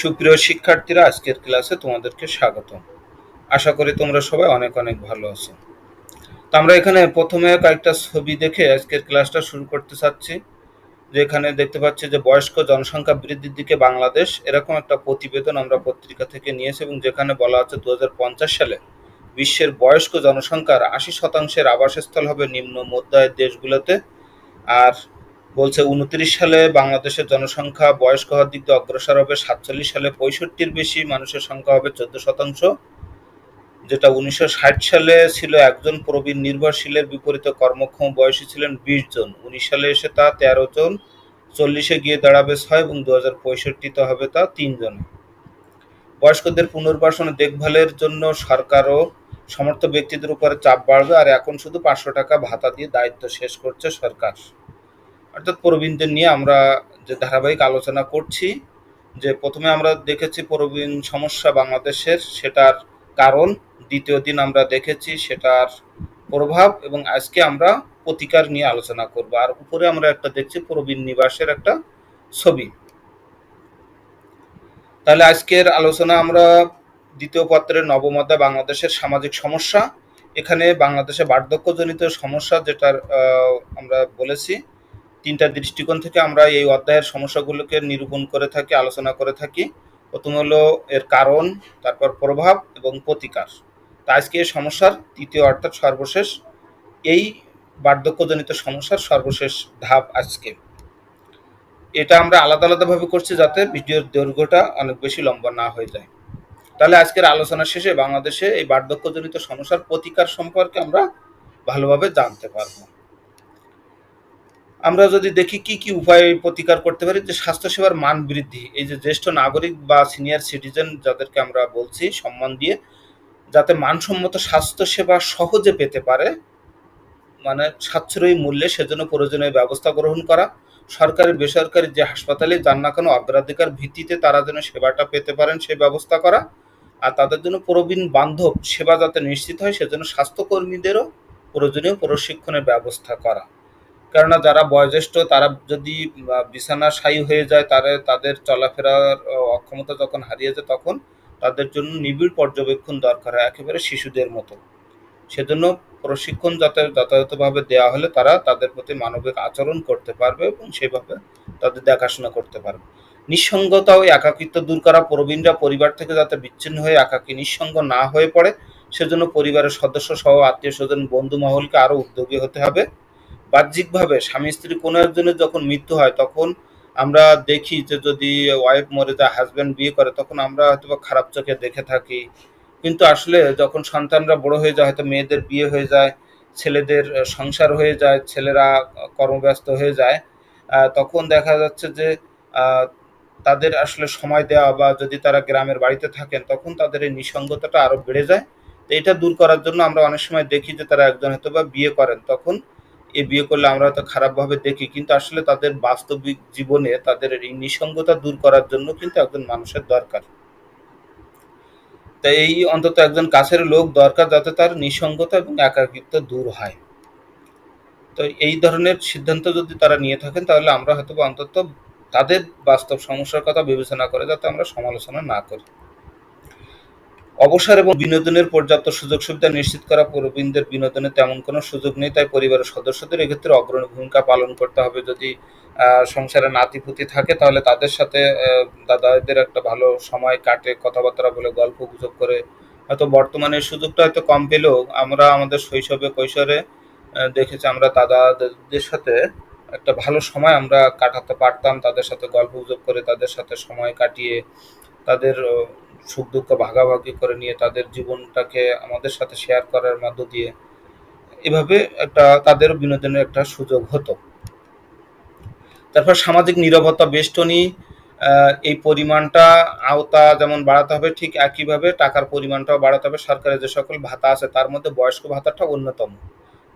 সুপ্রিয় শিক্ষার্থীরা, আজকের ক্লাসে তোমাদেরকে স্বাগত আশা করি তোমরা সবাই অনেক অনেক ভালো আছো। তো আমরা এখানে প্রথমে কয়েকটা ছবি দেখে আজকের ক্লাসটা শুরু করতে চাচ্ছি। যে এখানে দেখতে পাচ্ছি যে বয়স্ক জনসংখ্যা বৃদ্ধির দিকে বাংলাদেশ এরকম একটা প্রতিবেদন আমরা পত্রিকা থেকে নিয়েছি এবং যেখানে বলা আছে দু হাজার পঞ্চাশ সালে বিশ্বের বয়স্ক জনসংখ্যার আশি শতাংশের আবাসস্থল হবে নিম্ন মধ্যায়ের দেশগুলোতে। আর বলছে, উনত্রিশ সালে বাংলাদেশের জনসংখ্যা বয়স্ক হওয়ার দিক দিয়ে অগ্রসর হবে, সাতচল্লিশ সালে পঁয়ষট্টির বেশি মানুষের সংখ্যা হবে চোদ্দ শতাংশ, যেটা উনিশশো ষাট সালে ছিল একজন প্রবীণ নির্ভরশীলের বিপরীতে কর্মক্ষম বয়সী ছিলেন বিশ জন। উনিশ সালে এসে তা তেরো জন, চল্লিশে গিয়ে দাঁড়াবে ছয় এবং দু হাজার পঁয়ষট্টিতে হবে তা তিনজন বয়স্কদের পুনর্বাসন দেখভালের জন্য সরকারও সমর্থ ব্যক্তিদের উপরে চাপ বাড়বে, আর এখন শুধু পাঁচশো টাকা ভাতা দিয়ে দায়িত্ব শেষ করছে সরকার। অর্থাৎ প্রবীণদের নিয়ে আমরা যে ধারাবাহিক আলোচনা করছি, যে প্রথমে আমরা দেখেছি প্রবীণ সমস্যা বাংলাদেশের, সেটার কারণ। দ্বিতীয় দিন আমরা দেখেছি সেটার প্রভাব এবং আজকে আমরা প্রতিকার নিয়ে আলোচনা করব। আর উপরে আমরা একটা দেখছি প্রবীণ নিবাসের একটা ছবি। তাহলে আজকের আলোচনা আমরা দ্বিতীয় পত্রের নবমদা বাংলাদেশের সামাজিক সমস্যা। এখানে বাংলাদেশে বার্ধক্যজনিত সমস্যা যেটার আমরা বলেছি তিনটা দৃষ্টিকোণ থেকে আমরা এই অধ্যায়ের সমস্যাগুলোকে নিরূপণ করে থাকি, আলোচনা করে থাকি। প্রথম হলো এর কারণ, তারপর প্রভাব এবং প্রতিকার। তা আজকে এই সমস্যার তৃতীয় অর্থাৎ সর্বশেষ, এই বার্ধক্যজনিত সমস্যার সর্বশেষ ধাপ আজকে। এটা আমরা আলাদা আলাদাভাবে করছি যাতে ভিডিওর দৈর্ঘ্যটা অনেক বেশি লম্বা না হয়ে যায়। তাহলে আজকের আলোচনা শেষে বাংলাদেশে এই বার্ধক্যজনিত সমস্যার প্রতিকার সম্পর্কে আমরা ভালোভাবে জানতে পারব। আমরা যদি দেখি কি কি উপায় প্রতিকার করতে পারি, যে স্বাস্থ্যসেবার মান বৃদ্ধি। এই যে জ্যেষ্ঠ নাগরিক বা সিনিয়র সিটিজেন যাদেরকে আমরা বলছি, সম্মান দিয়ে যাতে মানসম্মত স্বাস্থ্যসেবা সহজে পেতে পারে মানে সাশ্রয়ী মূল্যে সেজন্য প্রয়োজনীয় ব্যবস্থা গ্রহণ করা, সরকারি, বেসরকারি যে হাসপাতালে যান না কেন অগ্রাধিকার ভিত্তিতে তারা যেন সেবাটা পেতে পারেন সেই ব্যবস্থা করা, আর তাদের জন্য প্রবীণ বান্ধব সেবা যাতে নিশ্চিত হয়, সেজন্য স্বাস্থ্যকর্মীদেরও প্রয়োজনীয় প্রশিক্ষণের ব্যবস্থা করা। কেননা যারা বয়োজ্যেষ্ঠ, তারা যদি বিছানা সাই হয়ে যায়, তারা, তাদের চলাফেরার অক্ষমতা যখন হারিয়ে যায়, তখন তাদের জন্য নিবিড় পর্যবেক্ষণ দরকার হয়, একেবারে শিশুদের মতো। সেজন্য প্রশিক্ষণ যাতে, যথাযথভাবে দেওয়া হলে তারা তাদের প্রতি মানবিক আচরণ করতে পারবে এবং সেভাবে তাদের দেখাশোনা করতে পারবে। নিঃসঙ্গতা ও একাকিত্ব দূর করা প্রবীণরা পরিবার থেকে যাতে বিচ্ছিন্ন হয়ে একাকী, নিঃসঙ্গ না হয়ে পড়ে, সেজন্য পরিবারের সদস্য সহ আত্মীয় স্বজন বন্ধু মহলকে আরও উদ্যোগী হতে হবে। বাহ্যিকভাবে স্বামী স্ত্রী কোনো একজনের যখন মৃত্যু হয়, তখন আমরা দেখি যে যদি ওয়াইফ মরে যায় হাজব্যান্ড বিয়ে করে, তখন আমরা হয়তো খারাপ চোখে দেখে থাকি। কিন্তু আসলে যখন সন্তানরা বড় হয়ে যায়, হয়তো মেয়েদের বিয়ে হয়ে যায়, ছেলেদের সংসার হয়ে যায়, ছেলেরা কর্মব্যস্ত হয়ে যায় তখন দেখা যাচ্ছে যে তাদের আসলে সময় দেওয়া বা যদি তারা গ্রামের বাড়িতে থাকেন, তখন তাদের এই নিঃসঙ্গতাটা আরও বেড়ে যায়। তো এটা দূর করার জন্য আমরা অনেক সময় দেখি যে তারা একজন হয়তো বা বিয়ে করেন, তখন এ বিয়ে করলে আমরা হয়তো খারাপভাবে দেখি, কিন্তু আসলে তাদের বাস্তবিক জীবনে তাদের এই নিঃসঙ্গতা দূর করার জন্য কিন্তু একজন মানুষের দরকার। তাই এই অন্তত একজন কাছের লোক দরকার যাতে তার নিঃসঙ্গতা এবং একাকিত্ব দূর হয়। তো এই ধরনের সিদ্ধান্ত যদি তারা নিয়ে থাকেন, তাহলে আমরা হয়তো অন্তত তাদের বাস্তব সমস্যার কথা বিবেচনা করে যাতে আমরা সমালোচনা না করি। অবসর এবং বিনোদনের পর্যাপ্ত সুযোগ সুবিধা নিশ্চিত করা প্রবীণদের বিনোদনের তেমন কোনো সুযোগ নেই, তাই পরিবারের সদস্যদের এক্ষেত্রে অগ্রণী ভূমিকা পালন করতে হবে। যদি সংসারে নাতিপুতি থাকে, তাহলে তাদের সাথে দাদাদের একটা ভালো সময় কাটে, কথাবার্তা বলে, গল্প গুজব করে। হয়তো বর্তমানে সুযোগটা হয়তো কম পেলেও আমরা আমাদের শৈশবে, কৈশোরে দেখেছি আমরা দাদাদের সাথে একটা ভালো সময় আমরা কাটাতে পারতাম। তাদের সাথে গল্প গুজব করে, তাদের সাথে সময় কাটিয়ে, তাদের সুখ দুঃখ ভাগাভাগি করে নিয়ে তাদের জীবনটাকে আমাদের সাথে শেয়ার করার মধ্য দিয়ে এভাবে একটা তাদের বিনোদনের একটা সুযোগ হতো। তারপর সামাজিক নিরাপত্তা বেষ্টনী এই পরিমাণটা আওতা যেমন বাড়াতে হবে, ঠিক একইভাবে টাকার পরিমাণটাও বাড়াতে হবে। সরকারের যে সকল ভাতা আছে, তার মধ্যে বয়স্ক ভাতাটা অন্যতম।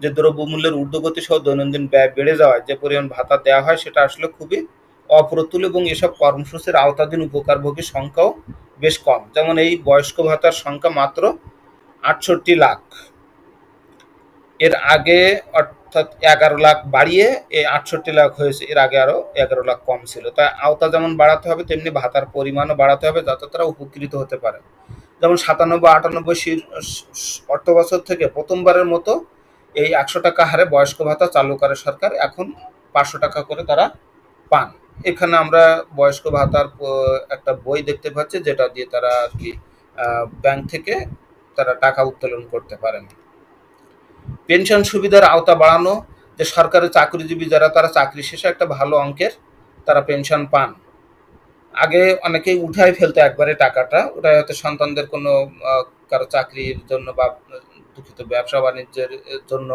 যে দ্রব্যমূল্যের ঊর্ধ্বগতি সহ দৈনন্দিন ব্যয় বেড়ে যাওয়ায় যে পরিমাণ ভাতা দেওয়া হয়, সেটা আসলে খুবই অপ্রতুল এবং এসব কর্মসূচির আওতাধীন উপকারভোগীর সংখ্যাও বেশ কম। যেমন এই বয়স্ক ভাতার সংখ্যা মাত্র আটষট্টি লাখ। এর আগে অর্থাৎ এগারো লাখ বাড়িয়ে এই আটষট্টি লাখ হয়েছে, এর আগে আরও এগারো লাখ কম ছিল। তাই আওতা যেমন বাড়াতে হবে, তেমনি ভাতার পরিমাণও বাড়াতে হবে যাতে তারা উপকৃত হতে পারে। যেমন সাতানব্বই, আটানব্বই অর্থ বছর থেকে প্রথমবারের মতো এই একশো টাকা হারে বয়স্ক ভাতা চালু করে সরকার। এখন পাঁচশো টাকা করে তারা পান। এখানে আমরা বয়স্ক ভাতার একটা বই দেখতে পাচ্ছি, যেটা দিয়ে তারা আর কি ব্যাংক থেকে তারা টাকা উত্তোলন করতে পারেন। পেনশন সুবিধার আওতা বাড়ানো, যে সরকারি চাকরিজীবী যারা, তারা চাকরি শেষে একটা ভালো অঙ্কের তারা পেনশন পান। আগে অনেকেই উঠাই ফেলতো একবারে টাকাটা ওটা হয়তো সন্তানদের কোনো কারও চাকরির জন্য বা দুঃখিত ব্যবসা বাণিজ্যের জন্য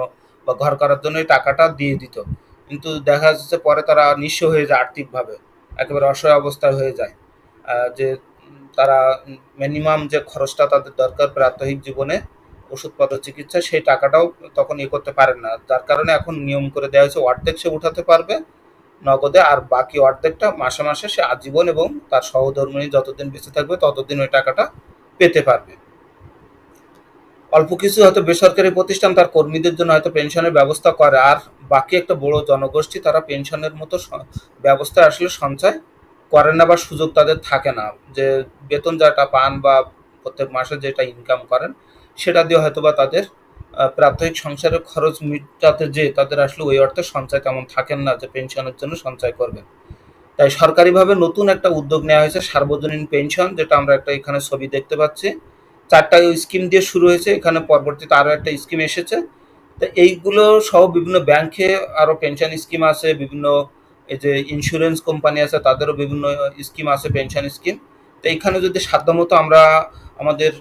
বা ঘর করার জন্য এই টাকাটা দিয়ে দিত। কিন্তু দেখা যাচ্ছে পরে তারা নিঃস্ব হয়ে যায় আর্থিকভাবে, একেবারে অসহায় অবস্থায় হয়ে যায়। যে তারা মিনিমাম যে খরচটা তাদের দরকার প্রাত্যহিক জীবনে ওষুধপত্র চিকিৎসা, সেই টাকাটাও তখন ইয়ে করতে পারেন না। যার কারণে এখন নিয়ম করে দেওয়া হয়েছে অর্ধেক সে উঠাতে পারবে, নগদে আর বাকি অর্ধেকটা মাসে মাসে সে আজীবন এবং তার সহধর্মিনী যতদিন বেঁচে থাকবে ততদিন ওই টাকাটা পেতে পারবে। অল্প কিছু হয়তো বেসরকারি প্রতিষ্ঠান তার কর্মীদের জন্য হয়তো পেনশনের ব্যবস্থা করে, আর বাকি একটা বড় জনগোষ্ঠী তারা পেনশনের মতো ব্যবস্থা আসলে সঞ্চয় করেন না বা সুযোগ তাদের থাকে না। যে বেতন যেটা পান বা প্রত্যেক মাসে যেটা ইনকাম করেন, সেটা দিয়ে হয়তো বা তাদের প্রাত্যহিক সংসারের খরচ মিটাতে যে তাদের আসলে ওই অর্থে সঞ্চয় তেমন থাকেন না যে পেনশনের জন্য সঞ্চয় করবেন। তাই সরকারিভাবে নতুন একটা উদ্যোগ নেওয়া হয়েছে সার্বজনীন পেনশন, যেটা আমরা একটা এখানে ছবি দেখতে পাচ্ছি। চারটা স্কিম দিয়ে শুরু হয়েছে, এখানে পরবর্তীতে আরও একটা স্কিম এসেছে। তো এইগুলো সহ বিভিন্ন ব্যাংকে আরও পেনশন স্কিম আছে, বিভিন্ন এই যে ইন্স্যুরেন্স কোম্পানি আছে, তাদেরও বিভিন্ন স্কিম আছে পেনশন স্কিম তো এইখানে যদি সাধ্যমতো আমরা আমাদের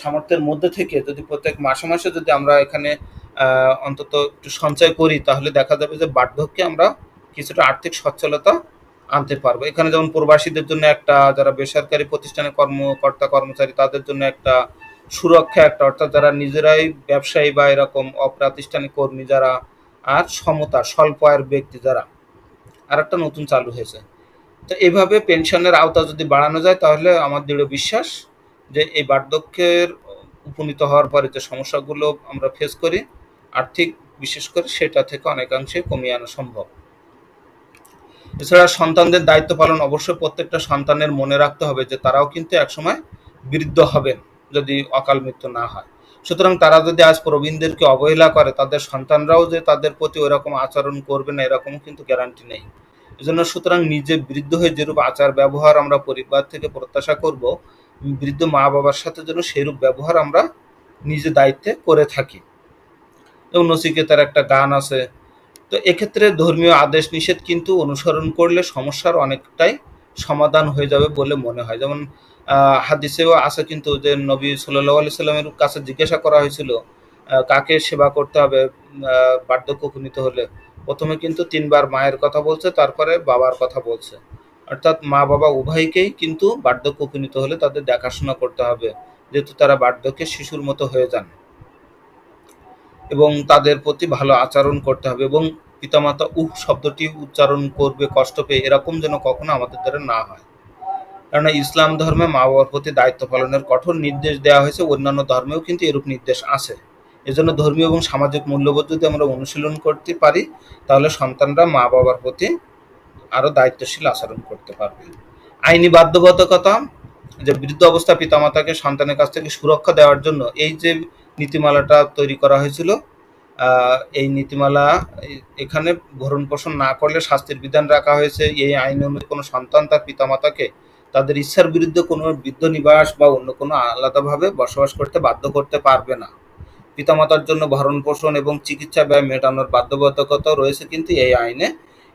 সামর্থ্যের মধ্যে থেকে যদি প্রত্যেক মাসে মাসে যদি আমরা এখানে অন্তত একটু সঞ্চয় করি, তাহলে দেখা যাবে যে বার্ধক্যে আমরা কিছুটা আর্থিক সচ্ছলতা আনতে পারব। এখানে যেমন প্রবাসীদের জন্য একটা, যারা বেসরকারি প্রতিষ্ঠানে কর্মকর্তা, কর্মচারী, তাদের জন্য একটা সুরক্ষা একটা, অর্থাৎ যারা নিজেরাই ব্যবসায়ী বা এরকম অপ্রাতিষ্ঠানিক কর্মী যারা, আর সমতা, স্বল্প আয়ের ব্যক্তি যারা আর একটা নতুন চালু হয়েছে। তো এভাবে পেনশনের আওতা যদি বাড়ানো যায়, তাহলে আমার দৃঢ় বিশ্বাস যে এই বার্ধক্যের উপনীত হওয়ার পরে যে সমস্যাগুলো আমরা ফেস করি, আর্থিক, বিশেষ করে সেটা থেকে অনেকাংশে কমিয়ে আনা সম্ভব। এছাড়া সন্তানদের দায়িত্ব পালন অবশ্যই প্রত্যেকটা সন্তানের মনে রাখতে হবে যে তারাও কিন্তু একসময় বৃদ্ধ হবেন যদি অকাল মৃত্যু না হয়। সুতরাং তারা যদি আজ প্রবীণদেরকে অবহেলা করে, তাদের সন্তানরাও যে তাদের প্রতি ওইরকম আচরণ করবে না এরকম কিন্তু গ্যারান্টি নেই। এজন্য সুতরাং নিজে বৃদ্ধ হয়ে যেরূপ আচার, ব্যবহার আমরা পরিবার থেকে প্রত্যাশা করব, বৃদ্ধ মা বাবার সাথে যেন সেইরূপ ব্যবহার আমরা নিজে দায়িত্বে করে থাকি। যেমন নচিকেতার একটা গান আছে তো এক্ষেত্রে ধর্মীয় আদেশ নিষেধ কিন্তু অনুসরণ করলে সমস্যার অনেকটাই সমাধান হয়ে যাবে বলে মনে হয়। যেমন হাদিসেও আছে কিন্তু যে নবী সাল্লাহ আলি সাল্লামের কাছে জিজ্ঞাসা করা হয়েছিল কাকে সেবা করতে হবে বার্ধক্য উপনীত হলে। প্রথমে কিন্তু তিনবার মায়ের কথা বলছে, তারপরে বাবার কথা বলছে। অর্থাৎ মা বাবা উভয়কেই কিন্তু বার্ধক্য উপনীত হলে তাদের দেখাশোনা করতে হবে, যেহেতু তারা বার্ধক্যে শিশুর মতো হয়ে যান। এবং তাদের প্রতি ভালো আচরণ করতে হবে এবং পিতামাতা উহ শব্দটি উচ্চারণ করবে, কষ্ট পেয়ে এরকম যেন কখনো আমাদের দ্বারা না হয়। কেননা ইসলাম ধর্মে মা বাবার প্রতি দায়িত্ব পালনের কঠোর নির্দেশ দেওয়া হয়েছে, অন্যান্য ধর্মেও কিন্তু এরূপ নির্দেশ আছে। এজন্য ধর্মীয় এবং সামাজিক মূল্যবোধ যদি আমরা অনুশীলন করতে পারি, তাহলে সন্তানরা মা বাবার প্রতি আরও দায়িত্বশীল আচরণ করতে পারবে। আইনি বাধ্যবাধকতা, যে বৃদ্ধ অবস্থা পিতামাতাকে সন্তানের কাছ থেকে সুরক্ষা দেওয়ার জন্য এই যে নীতিমালাটা তৈরি করা হয়েছিল। এই নীতিমালা এখানে ভরণ পোষণ না করলে শাস্তির বিধান রাখা হয়েছে। এই আইন অনুযায়ী কোনো সন্তান তার পিতামাতাকে তাদের ইচ্ছার বিরুদ্ধে কোনো বৃদ্ধ নিবাস বা অন্য কোনো আলাদাভাবে বসবাস করতে বাধ্য করতে পারবে না। পিতামাতার জন্য ভরণ পোষণ এবং চিকিৎসা ব্যয় মেটানোর বাধ্যবাধকতাও রয়েছে কিন্তু এই আইনে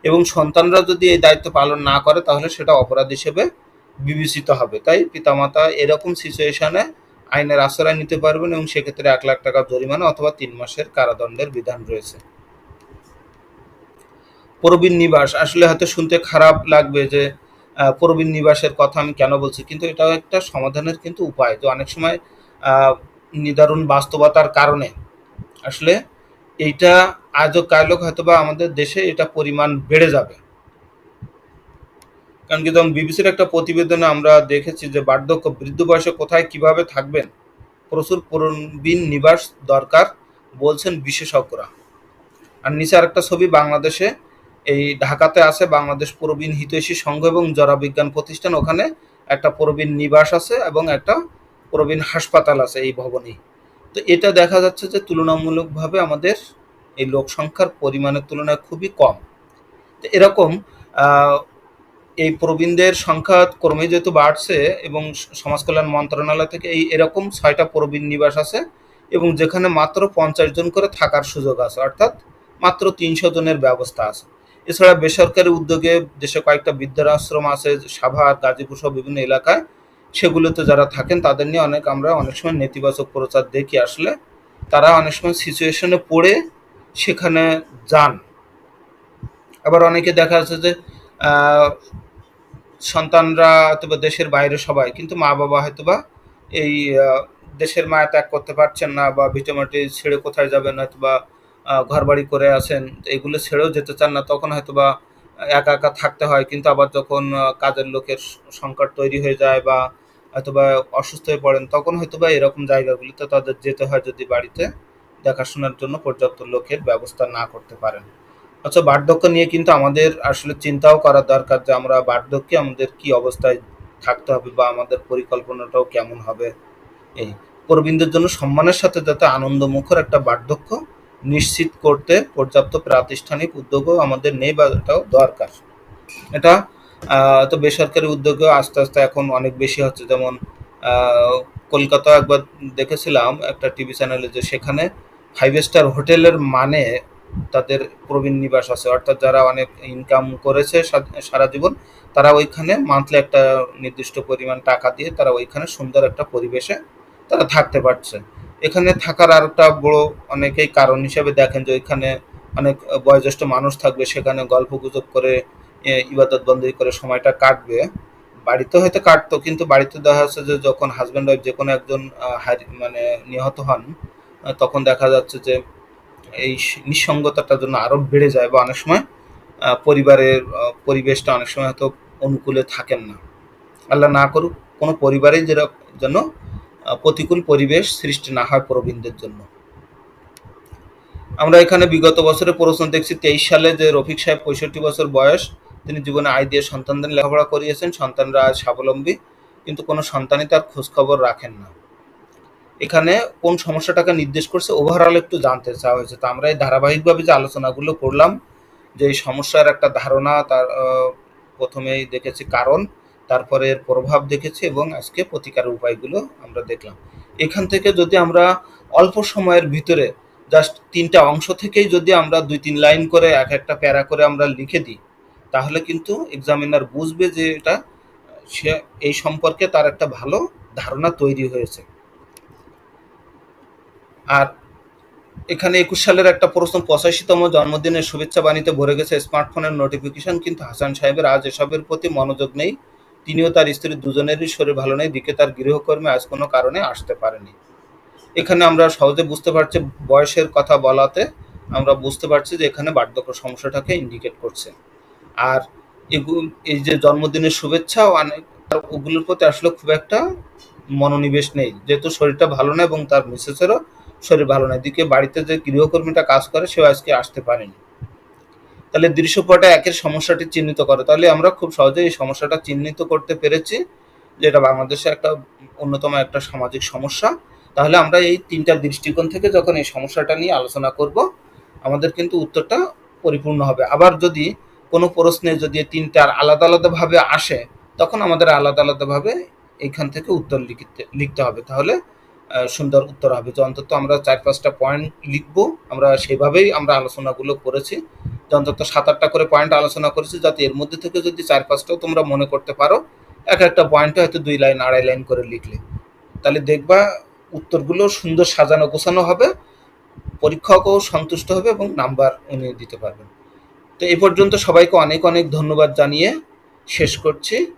এবং সন্তানরা যদি এই দায়িত্ব পালন না করে তাহলে সেটা অপরাধ হিসেবে বিবেচিত হবে। তাই পিতামাতা এরকম সিচুয়েশনে আইনের আশ্রয় নিতে পারবেন এবং সেক্ষেত্রে এক লাখ টাকা জরিমানা অথবা তিন মাসের কারাদণ্ডের বিধান রয়েছে। প্রবীণ নিবাস, আসলে হয়তো শুনতে খারাপ লাগবে যে প্রবীণ নিবাসের কথা আমি কেন বলছি, কিন্তু এটাও একটা সমাধানের কিন্তু উপায়। তো অনেক সময় নিদারুণ বাস্তবতার কারণে আসলে এইটা আজও কালক হয়তো বা আমাদের দেশে এটা পরিমাণ বেড়ে যাবে। কারণ কি যেমন বিবিসির একটা প্রতিবেদনে আমরা দেখেছি যে বার্ধক্য বৃদ্ধ বয়সে কোথায় কীভাবে থাকবেন? প্রচুর প্রবীণ নিবাস দরকার বলছেন বিশেষজ্ঞরা। আর নিচে আরেকটা ছবি, বাংলাদেশে এই ঢাকাতে আছে, বাংলাদেশ প্রবীণ হিতৈষী সংঘ এবং জরা বিজ্ঞান প্রতিষ্ঠান। ওখানে একটা প্রবীণ নিবাস আছে এবং একটা প্রবীণ হাসপাতাল আছে এই ভবনেই তো এটা দেখা যাচ্ছে যে তুলনামূলকভাবে আমাদের এই লোক সংখ্যার পরিমাণের তুলনায় খুবই কম। তো এরকম এই প্রবীণদের সংখ্যা ক্রমে যেহেতু বাড়ছে এবং সমাজ কল্যাণ মন্ত্রণালয় থেকে এই এরকম ছয়টা প্রবীণ নিবাস আছে এবং যেখানে মাত্র পঞ্চাশ জন করে থাকার সুযোগ আছে, অর্থাৎ মাত্র তিনশো জনের ব্যবস্থা আছে। এছাড়া বেসরকারি উদ্যোগে দেশে কয়েকটা বৃদ্ধাশ্রম আছে, সাভার, গাজীপুর সহ বিভিন্ন এলাকায়। সেগুলোতে যারা থাকেন তাদের নিয়ে অনেক আমরা অনেক সময় নেতিবাচক প্রচার দেখি আসলে। তারা অনেক সময় সিচুয়েশনে পড়ে সেখানে যান। আবার অনেকে দেখা যাচ্ছে যে সন্তানরা হয়তোবা দেশের বাইরে সবাই, কিন্তু মা বাবা হয়তোবা এই দেশের মায়া ত্যাগ করতে পারছেন না বা ভিটেমাটি ছেড়ে কোথায় যাবেন, হয়তোবা ঘর বাড়ি করে আছেন, এগুলো ছেড়েও যেতে চান না, তখন হয়তোবা একা একা থাকতে হয়, কিন্তু আবার যখন কাজের লোকের সংকট তৈরি হয়ে যায় বা হয়তোবা অসুস্থ হয়ে পড়েন, তখন হয়তোবা এরকম জায়গাগুলিতে তাদের যেতে হয় যদি বাড়িতে দেখাশোনার জন্য পর্যাপ্ত লোকের ব্যবস্থা না করতে পারেন। আচ্ছা বার্ধক্য নিয়ে কিন্তু আমাদের আসলে চিন্তাও করা দরকার যে আমরা বার্ধক্যে আমাদের কি অবস্থায় থাকতে হবে বা আমাদের পরিকল্পনাটাও কেমন হবে। এই প্রবীণদের জন্য সম্মানের সাথে যাতে আনন্দমুখর একটা বার্ধক্য নিশ্চিত করতে পর্যাপ্ত প্রাতিষ্ঠানিক উদ্যোগও আমাদের নেই বা এটাও দরকার। এটা তো বেসরকারি উদ্যোগেও আস্তে আস্তে এখন অনেক বেশি হচ্ছে। যেমন কলকাতা একবার দেখেছিলাম একটা টিভি চ্যানেলে যে সেখানে ফাইভ স্টার হোটেলের মানে তাদের প্রবীণ নিবাস আছে। অর্থাৎ যারা অনেক ইনকাম করেছে সারা জীবন, তারা ওইখানে মান্থলি একটা নির্দিষ্ট পরিমাণ টাকা দিয়ে তারা ওইখানে সুন্দর একটা পরিবেশে তারা থাকতে পারছে। এখানে থাকার আর একটা বড় অনেকেই কারণ হিসেবে দেখেন যে ওইখানে অনেক বয়োজ্যেষ্ঠ মানুষ থাকবে, সেখানে গল্প গুজব করে ইবাদত বন্দী করে সময়টা কাটবে। বাড়িতে হয়তো কাটতো, কিন্তু বাড়িতে দেখা যাচ্ছে যে যখন হাজব্যান্ড ওয়াইফ যে কোনো একজন মানে নিহত হন তখন দেখা যাচ্ছে যে এই নিঃসঙ্গতাটার জন্য আরও বেড়ে যায় বা অনেক সময় পরিবারের পরিবেশটা অনেক সময় হয়তো অনুকূলে থাকেন না। আল্লাহ না করুক, কোনো পরিবারে যেন যেন প্রতিকূল পরিবেশ সৃষ্টি না হয় প্রবীণদের জন্য। আমরা এখানে বিগত বছরের প্রশ্ন দেখছি, তেইশ সালে যে রফিক সাহেব পঁয়ষট্টি বছর বয়স, তিনি জীবনে আয় দিয়ে সন্তানদের লেখাপড়া করিয়েছেন, সন্তানরা আজ স্বাবলম্বী, কিন্তু কোনো সন্তানই তার খোঁজখবর রাখেন না। এখানে কোন সমস্যাটাকে নির্দেশ করছে ওভারঅল একটু জানতে চাওয়া হয়েছে। তো আমরা এই ধারাবাহিকভাবে যে আলোচনাগুলো করলাম, যে এই সমস্যার একটা ধারণা তার প্রথমেই দেখেছি কারণ, তারপরে এর প্রভাব দেখেছি এবং আজকে প্রতিকারের উপায়গুলো আমরা দেখলাম। এখান থেকে যদি আমরা অল্প সময়ের ভিতরে জাস্ট তিনটা অংশ থেকেই যদি আমরা দুই তিন লাইন করে এক একটা প্যারা করে আমরা লিখে দিই, তাহলে কিন্তু এক্সামিনার বুঝবে যে এটা, সে এই সম্পর্কে তার একটা ভালো ধারণা তৈরি হয়েছে। আর এখানে একুশ সালের একটা প্রশ্ন, পঁচাশিতম জন্মদিনের শুভেচ্ছা বাণীতে ভরে গেছে স্মার্টফোনের নোটিফিকেশন কিন্তু হাসান সাহেবের আজ এসবের প্রতি মনোযোগ নেই। তিনিও তার স্ত্রী দুজনেরই শরীর ভালো নেই দিকে তার গৃহকর্মে আজ কোনো কারণে আসতে পারেনি। এখানে আমরা সহজে বুঝতে পারছি বয়সের কথা বলাতে, আমরা বুঝতে পারছি যে এখানে বার্ধক্য সমস্যাটাকে ইন্ডিকেট করছে। আর এই যে জন্মদিনের শুভেচ্ছা, অনেক, ওগুলোর প্রতি আসলে খুব একটা মনোনিবেশ নেই। যেহেতু শরীরটা ভালো না এবং তার মিসেসেরও শরীর ভালো না এদিকে বাড়িতে যে গৃহকর্মীটা কাজ করে, সেও আজকে আসতে পারেনি। তাহলে দৃশ্যপটে একের সমস্যাটি চিহ্নিত করে। তাহলে আমরা খুব সহজে এই সমস্যাটা চিহ্নিত করতে পেরেছি যে এটা বাংলাদেশে একটা অন্যতম একটা সামাজিক সমস্যা। তাহলে আমরা এই তিনটা দৃষ্টিকোণ থেকে যখন এই সমস্যাটা নিয়ে আলোচনা করব, আমাদের কিন্তু উত্তরটা পরিপূর্ণ হবে। আবার যদি কোনো প্রশ্নে যদি তিনটার আলাদা আলাদাভাবে আসে, তখন আমাদের আলাদা আলাদাভাবে এইখান থেকে উত্তর লিখতে লিখতে হবে। তাহলে সুন্দর উত্তর হবে। যে অন্তত আমরা চার, পাঁচটা পয়েন্ট লিখব। আমরা সেভাবেই আমরা আলোচনাগুলো করেছি। যে অন্তত সাত আটটা করে পয়েন্ট আলোচনা করেছি যাতে এর মধ্যে থেকে যদি চার, পাঁচটাও তোমরা মনে করতে পারো, এক একটা পয়েন্টে হয়তো দুই লাইন, আড়াই লাইন করে লিখলে। তাহলে দেখবা উত্তরগুলো সুন্দর সাজানো, গোছানো হবে, পরীক্ষকও সন্তুষ্ট হবে এবং নাম্বার উনি দিতে পারবেন। তো এই পর্যন্ত সবাইকে অনেক অনেক ধন্যবাদ জানিয়ে শেষ করছি।